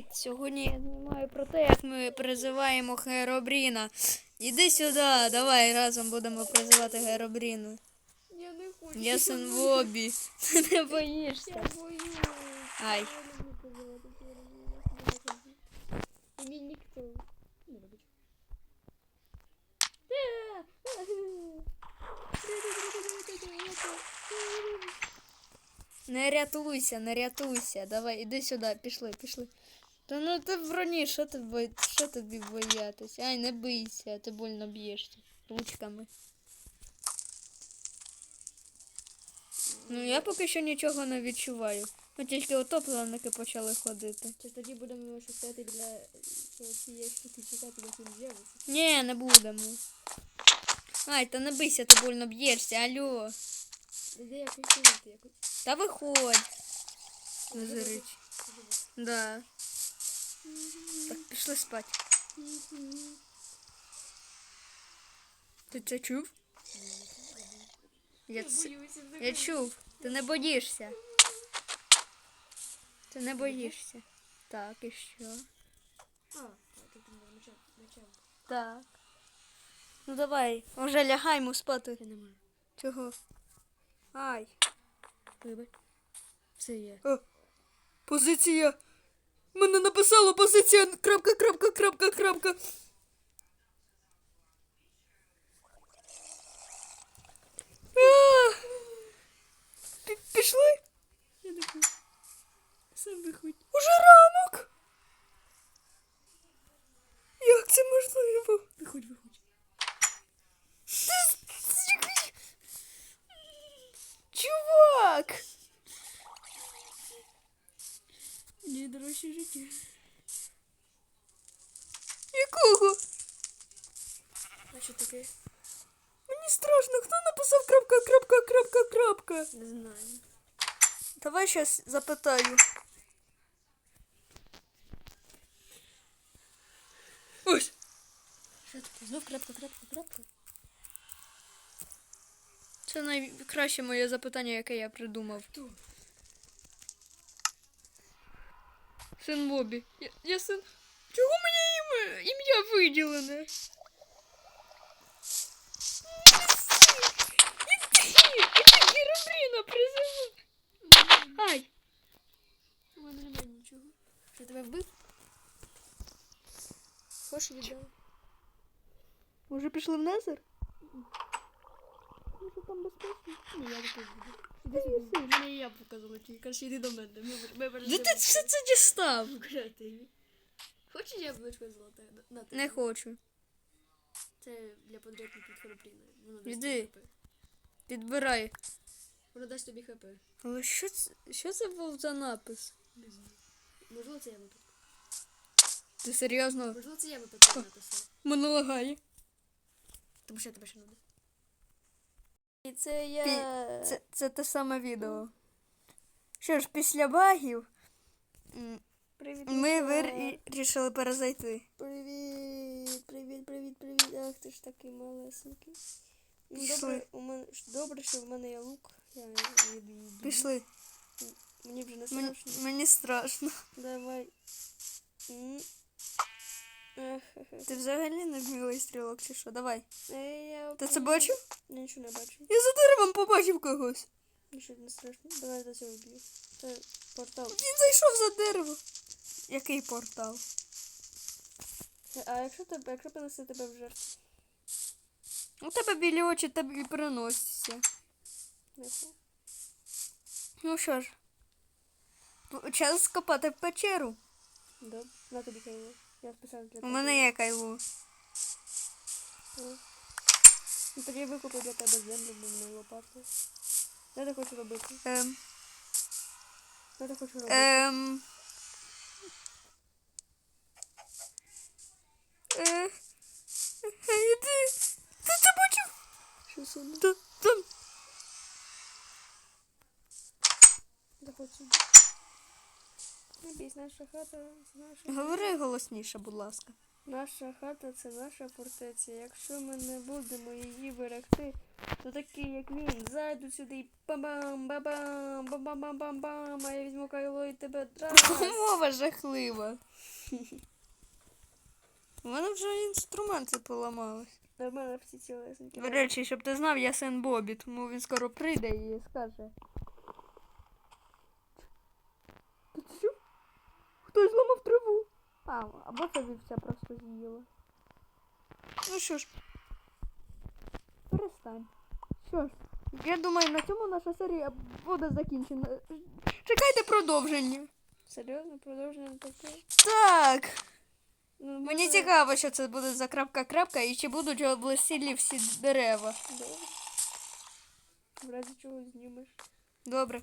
Привіт! Сьогодні я знімаю про те, як ми призиваємо Херобріна. Іди сюди, давай разом будемо призивати Херобріна. Я не хочу. Я син Вобі. Ти не боїшся. Я боюсь. Ай. Мені ніхто не робить. Не рятуйся, не рятуйся. Давай, іди сюди, пішли, пішли. Та ну ти в броні, що ти бой... що тобі боятися? Ай, не бийся, ти больно б'єшся ручками. Ну я поки що нічого не відчуваю. Ну тільки ото плавники почали ходити. Це тоді будемо шукати біля цієї штуки чекати, як він з'явиться. Ні, не будемо. Ай, та не бийся, ти больно б'єшся, алло. Де я хочу якось. Та виходь. Не. Да. Так, пішли спати. Ти це чув? Я, це... Я чув. Ти не боїшся. Ти не боїшся. Так, і що? А, так. Ну давай, вже лягаємо спати. Я не можу. Чого? Ай. Вибач. Все є. О, позиція. Мене написала позиція. Крапка, крапка, крапка, крапка. А! Пі- Пішли? Я не хочу. Сам виходь. Уже ранок. Як це можливо? Виходь, виходь. Чувак! Мені дорожче життя. Якого? А що таке? Мені страшно, хто написав крапка, крапка, крапка, крапка? Не знаю. Давай сейчас запитаю. Ось. Що таке? Знов крапка, крапка, крапка. Це найкраще моє запитання, яке я придумав. Хто? Син Бобі. Я, я син. Чого мені ім'я, ім'я виділене? Іди, іди, Геробріна призивай. Ай, У мене немає нічого. Що тебе вбив? Хочеш віддав? може пішли в Незер? Ну що там безпечно? Ні, я не буду. Мені я показала ті. Каже, іди до мене. Ми, ми, Де ти все це дістав? Креативі. Хочеш яблучко золоте? На, Не хочу. Це для подрядників Херобріна. Воно дасть Іди. тобі хп. Підбирай. Воно дасть тобі хп. Але що це, що це був за напис? Не знаю. Можливо, це я випадку. Ти серйозно? Можливо, це я випадку написав. Мене лагає. Тому що я тебе ще надо. І це я. Це, це те саме відео. Що ж, після багів Привіт. ми вирішили перезайти. Привіт, привіт, привіт, привіт. Ах, ти ж такий малесенький. Ну, добре, у мене добре, що в мене є лук. Я. Пішли. Мені вже не Мені, страшно. мені страшно. Давай. Ти взагалі не вмілий стрілок чи що? Давай. Е, я Ти це бачив? Я нічого не бачу. Я за деревом побачив когось. Нічого не страшно. Давай до цього вб'ю. Це портал. Він зайшов за дерево. Який портал? Е, А якщо тебе, якщо принести тебе в жертву? У тебе білі очі тобі приносяться. Ну що ж, час скопати в печеру. Добре. На тобі кайло. Я спеціально для У тебе. мене є кайло. Ну тоді я викупив для тебе землю, бо мене лопату. Що ти хочеш робити? Ем, Що ти хочеш робити? ем. Е, е, іди. Ти це бачив? Що саме? Та- Там. Сюди. Не наша хата, наша. Говори голосніше, будь ласка. Наша хата це наша фортеця. Якщо ми не будемо її берегти, то такі, як він, зайдуть сюди і бам-бам, бам-бам, бам-бам-бам-бам, а я візьму кайло і тебе раз. Мова жахлива. У мене вже інструменти поламались. До мене всі цілесенькі. До речі, щоб ти знав, я син Бобі, тому він скоро прийде і скаже. Ти що? Хтось зламав траву. А, або це вівця просто з'їла. Ну що ж, перестань. Що ж, я думаю, на цьому наша серія буде закінчена. Чекайте продовження. Серйозно, продовження таке? Так. Ну, Мені може- цікаво, що це буде за крапка-крапка і чи будуть облесілі всі дерева. Добре. В разі чого знімеш. Добре.